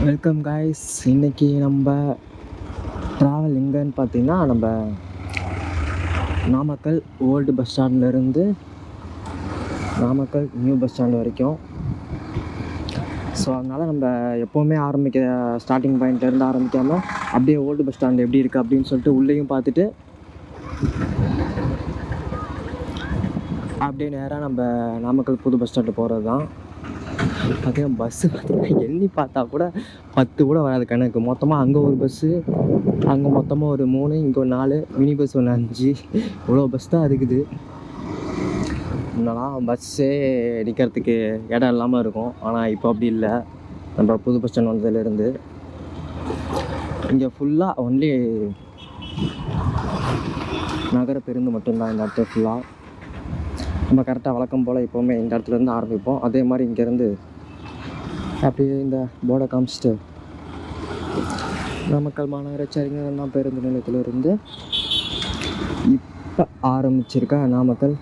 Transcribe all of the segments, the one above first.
Welcome guys இன்னைக்கு நம்ம travel எங்கன்னு பார்த்தீங்கன்னா நம்ம நாமக்கல் ஓல்டு பஸ் ஸ்டாண்ட்லேருந்து நாமக்கல் நியூ பஸ் ஸ்டாண்ட் வரைக்கும். ஸோ அதனால் நம்ம எப்போவுமே ஆரம்பிக்க ஸ்டார்டிங் பாயிண்ட்லேருந்து ஆரம்பிக்காமல் அப்படியே ஓல்டு பஸ் ஸ்டாண்ட் எப்படி இருக்குது அப்படின்னு சொல்லிட்டு உள்ளேயும் பார்த்துட்டு அப்படியே நேராக நம்ம நாமக்கல் புது பஸ் ஸ்டாண்டு போகிறது தான் பார்த்தீங்கன்னா பஸ்ஸு பார்த்தீங்கன்னா எண்ணி பார்த்தா கூட பத்து கூட வராது கணக்கு. மொத்தமாக அங்கே ஒரு பஸ்ஸு அங்கே மொத்தமாக ஒரு மூணு இங்கே ஒரு நாலு மினி பஸ் ஒன்று அஞ்சு. இவ்வளோ பஸ் தான் இருக்குது. முன்னெல்லாம் பஸ்ஸே நிற்கிறதுக்கு இடம் இல்லாமல் இருக்கும். ஆனால் இப்போ அப்படி இல்லை. நம்ம புது பஸ் ஸ்டாண்ட் வந்ததுலேருந்து. இங்கே ஃபுல்லாக ஒன்லி நகர பேருந்து மட்டும்தான் இந்த இடத்துல ஃபுல்லாக நம்ம கரெக்டாக வழக்கம் போல் எப்போவுமே இந்த இடத்துல இருந்து ஆரம்பிப்போம். அதே மாதிரி இங்கேருந்து அப்படியே இந்த போர்டை காமிச்சிட்டு நாமக்கல் மாநகராட்சி அறிஞர் அண்ணா பேருந்து நிலையத்திலிருந்து இப்போ ஆரம்பிச்சிருக்க நாமக்கல்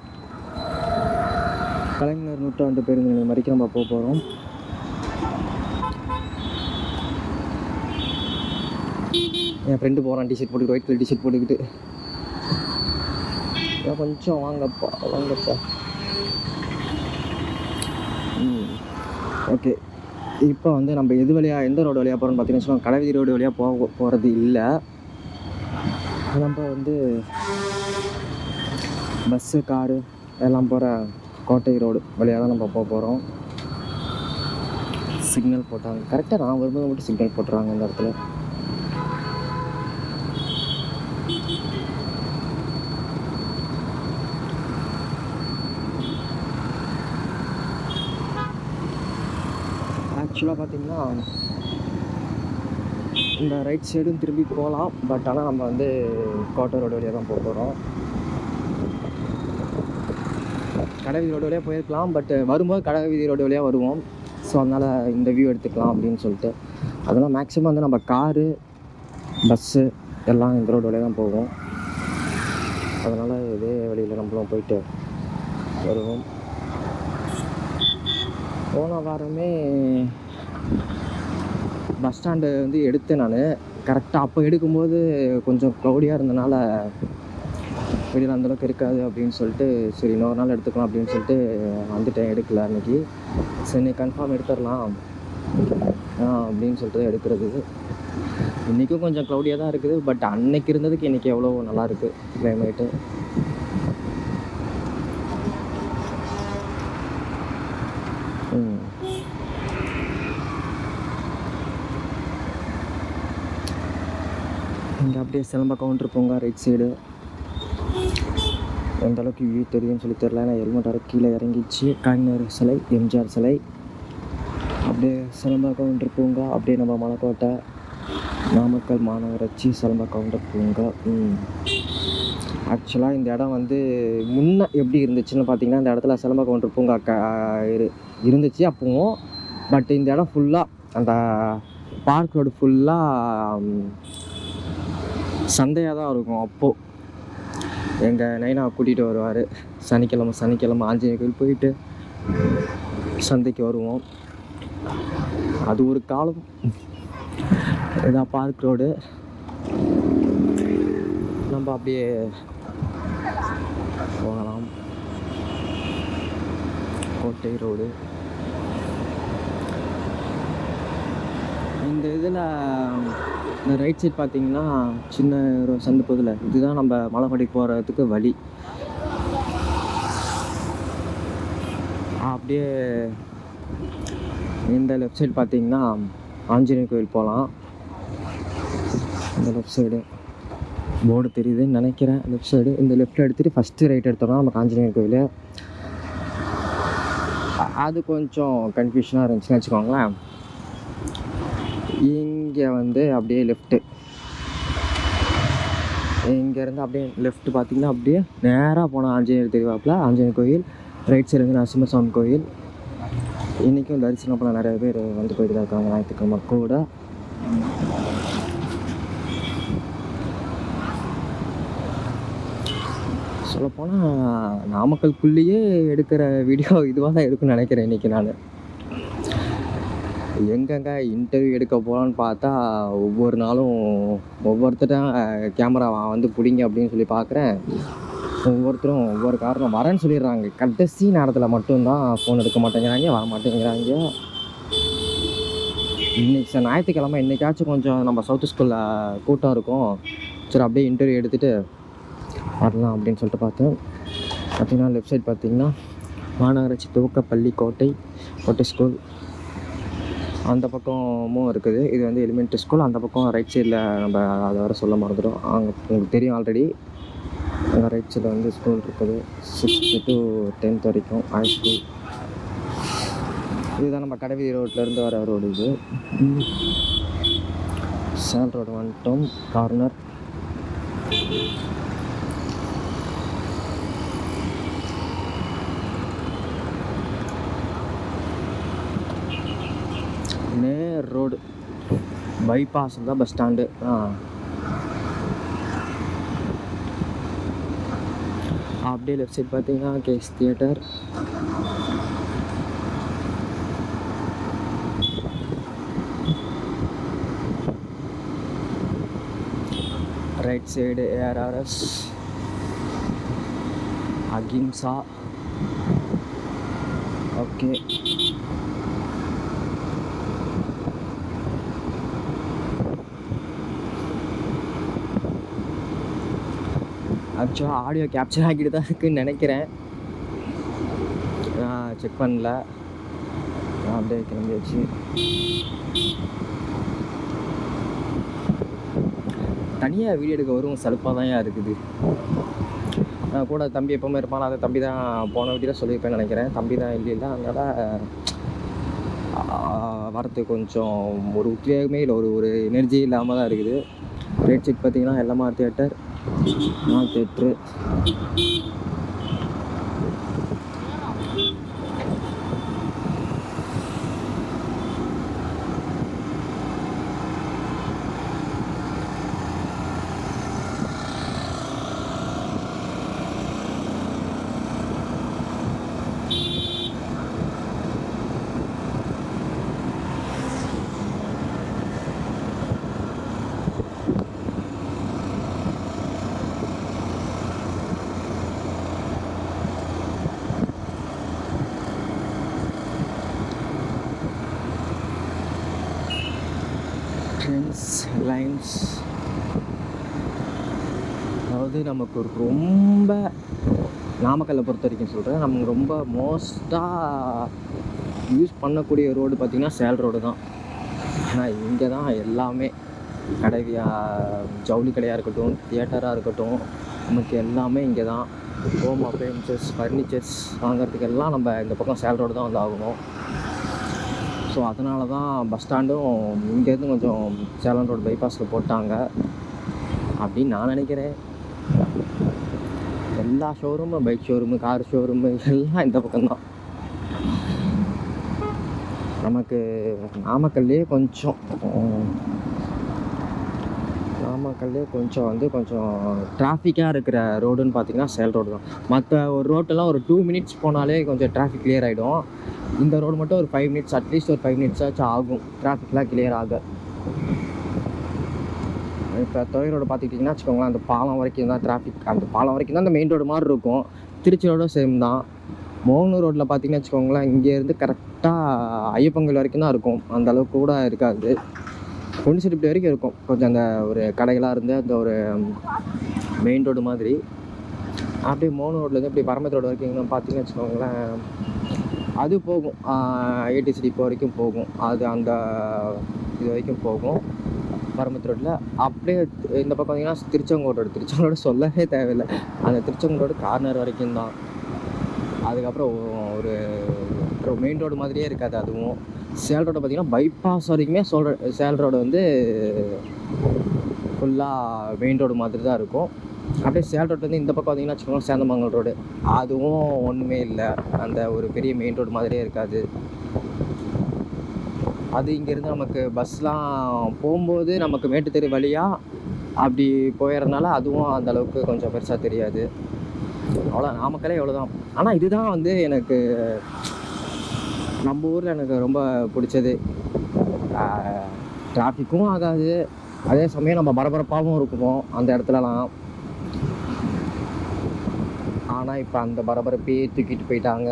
கலைஞர் நூற்றாண்டு பேருந்து நிலையம் வரைக்கும் நம்ம போக போகிறோம் என் ஃப்ரெண்டு போகிறான் டிஷர்ட் போட்டுக்கிட்டு ஒயிட் கலர் டிஷர்ட் போட்டுக்கிட்டு. கொஞ்சம் வாங்கப்பா வாங்கப்பா. ம் ஓகே இப்போ வந்து நம்ம எது வழியாக எந்த ரோடு வழியாக போகிறோம்னு பார்த்தீங்கன்னா வச்சுக்கோங்க கடைவீதி ரோடு வழியாக போக போகிறது இல்லை. நம்ம வந்து பஸ்ஸு காரு எல்லாம் போகிற கோட்டை ரோடு வழியாக தான் நம்ம போக போகிறோம் சிக்னல் போட்டாங்க. கரெக்டாக நான் வரும்போது மட்டும் சிக்னல் போட்டுறாங்க இந்த இடத்துல. ஆக்சுவலாக பார்த்தீங்கன்னா இந்த ரைட் சைடும் திரும்பி போகலாம் பட் ஆனால் நம்ம வந்து கோட்டை ரோடு வழியாக தான் போக போகிறோம் கடைவீதி ரோடு வழியாக போயிருக்கலாம். பட் வரும்போது கடைவீதி ரோடு வழியாக வருவோம். ஸோ அதனால் இந்த வியூ எடுத்துக்கலாம் அப்படின்னு சொல்லிட்டு. அதெல்லாம் மேக்ஸிமம் வந்து நம்ம காரு பஸ்ஸு எல்லாம் இந்த ரோடு வழியாக தான் போவோம். அதனால் இதே வழியில் நம்மளும் போயிட்டு வருவோம். போன வாரமே பஸ் ஸ்டாண்டு வந்து எடுத்தேன் நான். கரெக்டாக அப்போ எடுக்கும்போது கொஞ்சம் க்ளௌடியாக இருந்தனால வெளியில் அந்தளவுக்கு இருக்காது அப்படின்னு சொல்லிட்டு சரி இன்னொரு நாள் எடுத்துக்கலாம் அப்படின்னு சொல்லிட்டு வந்துட்டேன் எடுக்கல அன்றைக்கி சரி நீ கன்ஃபார்ம் எடுத்துடலாம். ஆ அப்படின்னு சொல்லிட்டு எடுக்கிறது. இன்றைக்கும் கொஞ்சம் க்ளௌடியாக தான் இருக்குது. பட் அன்னைக்கு இருந்ததுக்கு இன்றைக்கி எவ்வளோ நல்லா இருக்குது கிளைமேட்டு இங்கே அப்படியே சிலம்ப கவுண்டர் போங்க ரைட் சைடு எந்த அளவுக்கு வியூ தெரியும்னு சொல்லி தெரில ஏன்னா ஹெல்மெட் வர கீழே இறங்கிச்சு கலைஞர் சிலை எம்ஜிஆர் சிலை. அப்படியே சிலம்ப கவுண்டர் பூங்கா. அப்படியே நம்ம மலைக்கோட்டை நாமக்கல் மாநகராட்சி சிலம்ப கவுண்டர் பூங்கா. ஆக்சுவலாக இந்த இடம் வந்து முன்னே எப்படி இருந்துச்சுன்னு பார்த்தீங்கன்னா இந்த இடத்துல சிலம்ப கவுண்டர் பூங்கா க இரு இருந்துச்சு அப்போவும். பட் இந்த இடம் ஃபுல்லாக அந்த பார்க் ரோடு ஃபுல்லாக சந்தையாக தான் இருக்கும். அப்போது எங்கள் நைனா கூட்டிகிட்டு வருவார். சனிக்கிழமை சனிக்கிழமை ஆஞ்சநேயர் கோயில் போயிட்டு சந்தைக்கு வருவோம். அது ஒரு காலம். இதான் பார்க் ரோடு நம்ம அப்படியே போகலாம். கோட்டை ரோடு இந்த இதில் இந்த ரைட் சைட் பார்த்தீங்கன்னா சின்ன ஒரு சந்து பகுதியில் இதுதான் நம்ம மலைப்படி போகிறதுக்கு வழி. அப்படியே இந்த லெஃப்ட் சைடு பார்த்தீங்கன்னா ஆஞ்சநேயர் கோயில் போகலாம் இந்த லெஃப்ட் சைடு போர்டு தெரியுதுன்னு நினைக்கிறேன். லெஃப்ட் சைடு இந்த லெஃப்ட் எடுத்துகிட்டு ஃபஸ்ட்டு ரைட் எடுத்தோம்னா நமக்கு ஆஞ்சநேயர் கோயில். அது கொஞ்சம் கன்ஃபியூஷனாக இருந்துச்சுன்னு வச்சுக்கோங்களேன். இங்கே வந்து அப்படியே லெஃப்ட்டு இங்கேருந்து அப்படியே லெஃப்ட் பார்த்தீங்கன்னா அப்படியே நேராக போனோம் ஆஞ்சநேயர் தெரிவாப்பில். ஆஞ்சநேயர் கோயில் ரைட் சைடு வந்து நரசிம்மசாமி கோயில். இன்றைக்கும் தரிசனம் பண்ண நிறைய பேர் வந்து போயிட்டு தான் இருக்காங்க ஞாயிற்றுக்கிழமை கூட. சொல்லப்போனால் நாமக்கல்குள்ளேயே எடுக்கிற வீடியோ இதுவாக தான் இருக்குன்னு நினைக்கிறேன் இன்றைக்கி நான். எங்கெங்க இன்டர்வியூ எடுக்க போகலான்னு பார்த்தா ஒவ்வொரு நாளும் ஒவ்வொருத்தரும் கேமரா வந்து பிடிங்க அப்படின்னு சொல்லி பார்க்குறேன் ஒவ்வொருத்தரும் ஒவ்வொரு காரணம் வரேன்னு சொல்லிடுறாங்க. கடைசி நேரத்தில் மட்டும்தான் ஃபோன் எடுக்க மாட்டேங்கிறாங்க வர மாட்டேங்கிறாங்க. இன்னைக்கு சார் ஞாயிற்றுக்கிழமை இன்னைக்காச்சும் கொஞ்சம் நம்ம சவுத் ஸ்கூலில் கூட்டம் இருக்கும். சரி அப்படியே இன்டர்வியூ எடுத்துகிட்டு வரலாம் அப்படின்னு சொல்லிட்டு பார்த்தேன். பார்த்தீங்கன்னா லெஃப்ட் சைட் பார்த்தீங்கன்னா மாநகராட்சி துவக்கப்பள்ளி கோட்டை கோட்டை ஸ்கூல் அந்த பக்கமும் இருக்குது. இது வந்து எலிமெண்ட்ரி ஸ்கூல் அந்த பக்கம் ரைட் சைடில் நம்ம அதை வர சொல்ல மறந்துடும் அங்கே உங்களுக்கு தெரியும் ஆல்ரெடி அங்கே ரைட் சைடில் வந்து ஸ்கூல் இருக்குது. சிக்ஸ்த்து டு டென்த் வரைக்கும் ஹை ஸ்கூல் இதுதான் நம்ம கடைவீதி ரோட்லேருந்து வர ரோடு இது. சேல் ரோடு வந்துட்டோம். கார்னர் நேர் ரோடு பைபாஸ் தான் பஸ் ஸ்டாண்டு ஆ அப்படியே லெஃப்ட் சைட் பார்த்தீங்கன்னா case theatre right side ARRS Ahimsa okay ஆக்சுவலாக ஆடியோ கேப்சர் ஆகிட்டு தான் இருக்குன்னு நினைக்கிறேன். நான் செக் பண்ணல. நான் அப்படியே கிளம்பியாச்சு. தனியாக வீடியோ எடுக்க வரும் சலுப்பாக தான் இருக்குது. நான் கூட தம்பி எப்போவுமே இருப்பான். அதை தம்பி தான் போன வீட்டில் சொல்லியிருப்பேன்னு நினைக்கிறேன். தம்பி தான் இல்லை இல்லை. அதனால் வரத்துக்கு கொஞ்சம் ஒரு உத்வேகமே இல்லை. ஒரு ஒரு எனர்ஜி இல்லாமல் தான் இருக்குது. ரேட் செக் பார்த்தீங்கன்னா எல்எம்ஆர் தேட்டர் நான் தேட்ரு லைன்ஸ் அதாவது நமக்கு ரொம்ப நாமக்கல்லை பொறுத்த வரைக்கும் சொல்கிறேன் நம்ம ரொம்ப மோஸ்ட்டாக யூஸ் பண்ணக்கூடிய ரோடு பார்த்திங்கன்னா சேல் ரோடு தான். ஆனால் இங்கே தான் எல்லாமே கடைவியா ஜவுளி கடையாக இருக்கட்டும் தியேட்டராக இருக்கட்டும் நமக்கு எல்லாமே இங்கே தான். ஹோம் அப்ளையன்சஸ் ஃபர்னிச்சர்ஸ் வாங்குறதுக்கு எல்லாம் நம்ம இந்த பக்கம் சேல் ரோடு தான் வந்து ஆகணும். ஸோ அதனால தான் பஸ் ஸ்டாண்டும் இங்கேருந்து கொஞ்சம் சேலம் ரோடு பைபாஸில் போட்டாங்க அப்படின்னு நான் நினைக்கிறேன். எல்லா ஷோரூமும் பைக் ஷோரூமு கார் ஷோரூமு எல்லாம் இந்த பக்கம்தான் நமக்கு நாமக்கல்லே கொஞ்சம் நாமக்கல்லே கொஞ்சம் வந்து கொஞ்சம் டிராஃபிக்காக இருக்கிற ரோடுன்னு பார்த்தீங்கன்னா சேல் ரோடு தான். மற்ற ஒரு ரோட்டெல்லாம் ஒரு டூ மினிட்ஸ் போனாலே கொஞ்சம் டிராஃபிக் கிளியர் ஆகிடும் இந்த ரோடு மட்டும் ஒரு ஃபைவ் மினிட்ஸ் அட்லீஸ்ட் ஒரு ஃபைவ் மினிட்ஸாச்சும் ஆகும். டிராஃபிக்லாம் கிளியர் ஆக. இப்போ தொழில் ரோடு பார்த்துக்கிட்டிங்கன்னா வச்சுக்கோங்களேன் அந்த பாலம் வரைக்கும் தான் டிராஃபிக் அந்த பாலம் வரைக்கும் தான் அந்த மெயின் ரோடு மாதிரி இருக்கும். திருச்சி ரோடும் சேம் தான். மோகனூர் ரோட்டில் பார்த்தீங்கன்னா வச்சுக்கோங்களேன் இங்கேருந்து கரெக்டாக ஐயப்பங்கல் வரைக்கும் தான் இருக்கும். அந்த அளவுக்கு கூட இருக்காது. பொன்னிச்சிருப்பி வரைக்கும் இருக்கும். கொஞ்சம் அந்த ஒரு கடைகளாக இருந்து அந்த ஒரு மெயின் ரோடு மாதிரி. அப்படியே மோகனூர் ரோட்லேருந்து இப்படி பரமத்து ரோடு வரைக்கும் பார்த்தீங்கன்னு வச்சுக்கோங்களேன் அது போகும். ஏடிசி இப்போ வரைக்கும் போகும். அது அந்த இது வரைக்கும் போகும். பரமத்து ரோட்டில் அப்படியே இந்த பக்கம் பார்த்தீங்கன்னா திருச்செங்கோட்டோட திருச்செங்கோடு சொல்லவே தேவையில்லை. அந்த திருச்செங்கோடு ரோடு கார்னர் வரைக்கும் தான். அதுக்கப்புறம் ஒரு மெயின் ரோடு மாதிரியே இருக்காது அதுவும். சேல் ரோடு பார்த்தீங்கன்னா பைபாஸ் வரைக்குமே சோல் சேல் ரோடு வந்து ஃபுல்லாக மெயின் ரோடு மாதிரி தான் இருக்கும். அப்படியே சேல் ரோடு வந்து இந்த பக்கம் பார்த்தீங்கன்னா வச்சுக்கோங்க சேந்தமங்கல் ரோடு அதுவும் ஒன்றுமே இல்லை. அந்த ஒரு பெரிய மெயின் ரோடு மாதிரியே இருக்காது. அது இங்கேருந்து நமக்கு பஸ்லாம் போகும்போது நமக்கு மேட்டுத்தெரு வழியாக அப்படி போயிடுறதுனால அதுவும் அந்த அளவுக்கு கொஞ்சம் பெருசாக தெரியாது. அவ்வளோ நாமக்கலே எவ்வளோதான் ஆனால் இதுதான் வந்து எனக்கு நம்ம ஊரில் எனக்கு ரொம்ப பிடிச்சது. டிராஃபிக்கும் ஆகாது. அதே சமயம் நம்ம பரபரப்பாகவும் இருக்குமோ அந்த இடத்துலலாம். ஆனால் இப்போ அந்த பரபரப்பையே தூக்கிட்டு போயிட்டாங்க.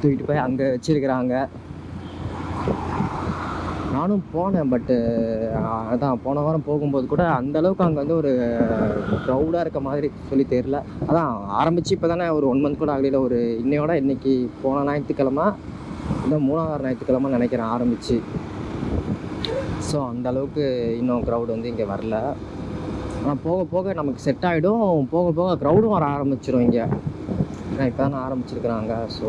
தூக்கிட்டு போய் அங்கே வச்சிருக்கிறாங்க. நானும் போனேன் பட்டு அதான் போன வாரம் போகும்போது கூட அந்த அளவுக்கு அங்கே வந்து ஒரு க்ரௌடாக இருக்க மாதிரி சொல்லி தெரில அதான் ஆரம்பித்து இப்போ தானே ஒரு ஒன் மந்த் கூட ஆகலையில் ஒரு இன்னையோட இன்னைக்கு போன ஞாயிற்றுக்கிழமை இந்த மூணாவது ஞாயிற்றுக்கிழமை நினைக்கிறேன் ஆரம்பிச்சு. ஸோ அந்த அளவுக்கு இன்னும் க்ரௌட் வந்து இங்கே வரல. போக போக நமக்கு செட் ஆகிடும் போக போக க்ரௌடும் வர ஆரம்பிச்சிடும் இங்கே. ஏன்னா இப்போ தானே ஆரம்பிச்சிருக்கிறாங்க ஸோ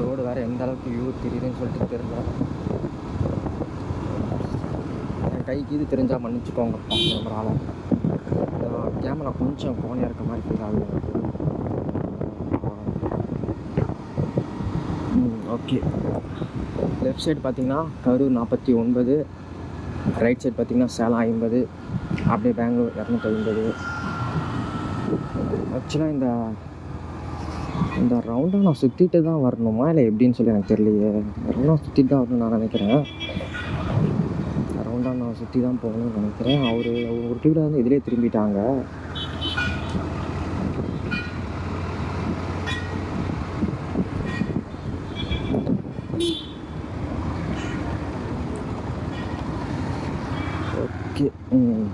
ரோடு வேறு எந்த அளவுக்கு வியூ தெரியுதுன்னு சொல்லிட்டு தெரியல. என் கைக்கு இது தெரிஞ்சால் மன்னிச்சுக்கோங்க. நம்மளால் கேமரா கொஞ்சம் கோணையாக இருக்க மாதிரி ஃபீல் ஆகுது ஓகே லெஃப்ட் சைடு பார்த்தீங்கன்னா கரூர் நாற்பத்தி ஒன்பது ரைட் சைடு பார்த்தீங்கன்னா சேலம் ஐம்பது அப்படியே பெங்களூர் இரநூத்தி ஐம்பது. ஆக்சுவலாக இந்த இந்த ரவுண்டை நான் சுற்றிட்டு தான் வரணுமா? இல்லை எப்படின்னு சொல்லி எனக்கு தெரியலையே. ரவுண்டாக சுற்றிட்டு தான் வரணும்னு நான் நினைக்கிறேன். ரவுண்டாக நான் சுற்றி தான் போகணும்னு நினைக்கிறேன். அவர் ஒரு டீவில் வந்து இதிலே திரும்பிட்டாங்க. ஓகே ம்.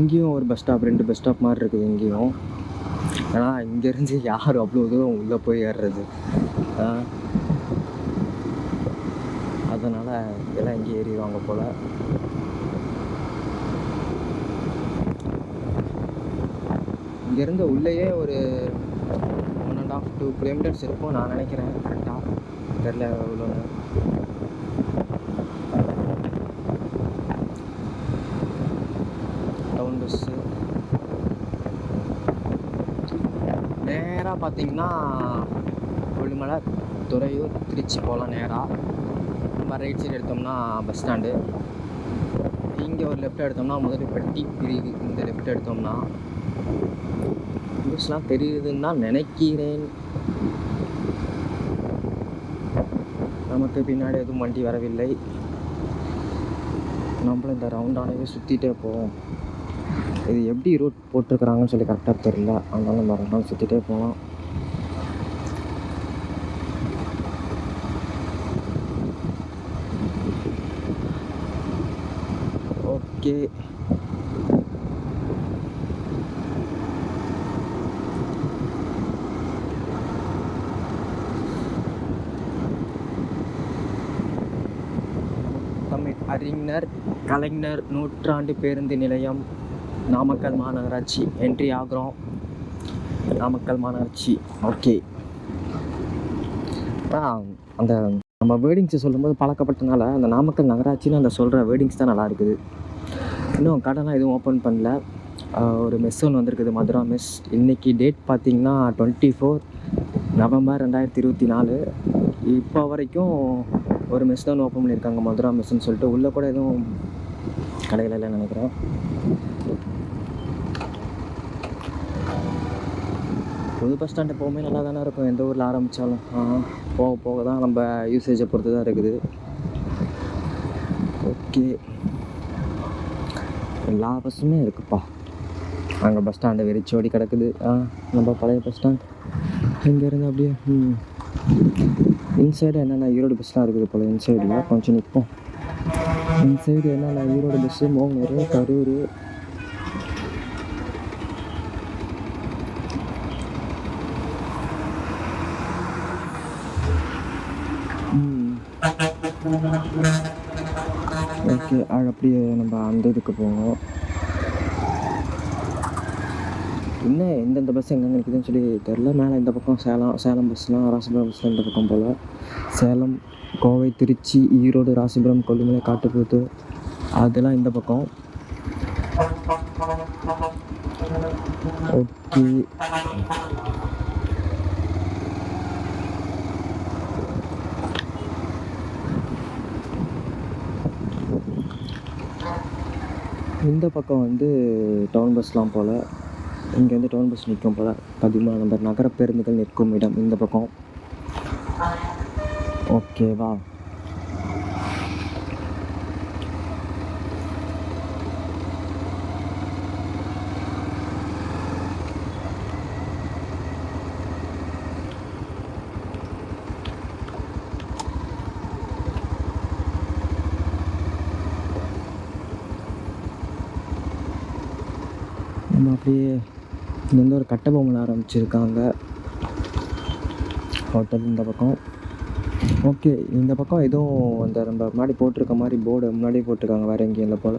இங்கேயும் ஒரு பஸ் ஸ்டாப் ரெண்டு பஸ் ஸ்டாப் மாதிரி இருக்குது இங்கேயும். ஏன்னா இங்கேருந்து யார் அவ்வளோ தூரம் உள்ளே போய் ஏறுறது? அதனால் எல்லாம் இங்கே ஏறிடுவாங்க போல். இங்கேருந்து உள்ளேயே ஒரு one and half two kilometres இருக்கும் நான் நினைக்கிறேன். கரெக்டாக தெரில எவ்வளோன்னு டவுன் பஸ்ஸு நேராக பார்த்தீங்கன்னா கொல்லிமலை துறையூர் திருச்சி போகலாம் நேராக நம்ம ரைட் சைடு எடுத்தோம்னா பஸ் ஸ்டாண்டு இங்கே ஒரு லெஃப்ட் எடுத்தோம்னா முதலிப்பட்டி பிரிவு. இந்த லெஃப்ட் எடுத்தோம்னா பஸ்லாம் தெரியுதுன்னு தான் நினைக்கிறேன். நமக்கு பின்னாடி எதுவும் வண்டி வரவில்லை. நம்மளும் இந்த ரவுண்டானவே சுற்றிட்டே போவோம். இது எப்படி ரூட் போட்டிருக்கிறாங்கன்னு சொல்லி கரெக்டாக தெரியல. அதனால நம்ம ரவுண்டான சுற்றிட்டே போகலாம் ஓகே தமிழ் அறிஞர் கலைஞர் நூற்றாண்டு பேருந்து நிலையம். நாமக்கல் மாநகராட்சி என்ட்ரி ஆகிறோம். நாமக்கல் மாநகராட்சி ஓகே அந்த நம்ம வேர்டிங்ஸை சொல்லும்போது பழக்கப்பட்டனால அந்த நாமக்கல் நகராட்சின்னு அந்த சொல்கிற வேர்டிங்ஸ் தான் நல்லா இருக்குது. இன்னும் கடைலாம் எதுவும் ஓப்பன் பண்ணல. ஒரு மெஸ் ஒன்று வந்திருக்குது மதுரா மெஸ் இன்றைக்கி டேட் பார்த்திங்கன்னா டுவெண்ட்டி ஃபோர் நவம்பர் ரெண்டாயிரத்தி இருபத்தி நாலு. இப்போ வரைக்கும் ஒரு மெஸ் தான் ஓப்பன் பண்ணியிருக்காங்க மதுரா மெஸ்ஸுன்னு சொல்லிட்டு. உள்ளே கூட எதுவும் கடைகள் எல்லாம் நினைக்கிறேன். புது பஸ் ஸ்டாண்ட் எப்போவுமே நல்லா தானே இருக்கும். எந்த ஊரில் ஆரம்பித்தாலும் போக போக தான் நம்ம யூசேஜை பொறுத்து தான் இருக்குது. ஓகே எல்லா பஸ்ஸுமே இருக்குப்பா. அங்கே பஸ் ஸ்டாண்டு வெறிச்சோடி கிடக்குது. ஆ நம்ம பழைய பஸ் ஸ்டாண்ட் இங்கேருந்து அப்படியே ம். இன்சைடு என்னென்ன ஈரோடு பஸ்லாம் இருக்குது போல் இன்சைடில் கொஞ்சம் நிற்போம் இன்சைடு என்னென்ன ஈரோடு பஸ்ஸு மோகனூர் கரூர். ஓகே அது அப்படியே நம்ம அந்த இதுக்கு போவோம். என்ன எந்தெந்த பஸ் எங்கெங்கே நிற்குதுன்னு சொல்லி தெரில மேலே இந்த பக்கம் சேலம் சேலம் பஸ்லாம் ராசிபுரம் பஸ்லாம் இந்த பக்கம் போல். சேலம் கோவை திருச்சி ஈரோடு ராசிபுரம் கொல்லிமலை காட்டுப்புத்து அதெல்லாம் இந்த பக்கம். ஓகே. இந்த பக்கம் வந்து டவுன் பஸ்லாம் போல். இங்கே வந்து டவுன் பஸ் நிற்கும் போல். பதிமூணு நம்பர் நகர பேருந்துகள் நிற்கும் இடம் இந்த பக்கம். ஓகேவா நம்ம அப்படியே இங்க வந்து ஒரு கட்டபொம்மன் ஆரம்பிச்சிருக்காங்க. ஹோட்டல் இந்த பக்கம். ஓகே இந்த பக்கம் எதுவும் அந்த நம்ம முன்னாடி போட்டிருக்க மாதிரி போர்டு முன்னாடியே போட்டிருக்காங்க வேறு எங்கேயும் இல்லை போல்.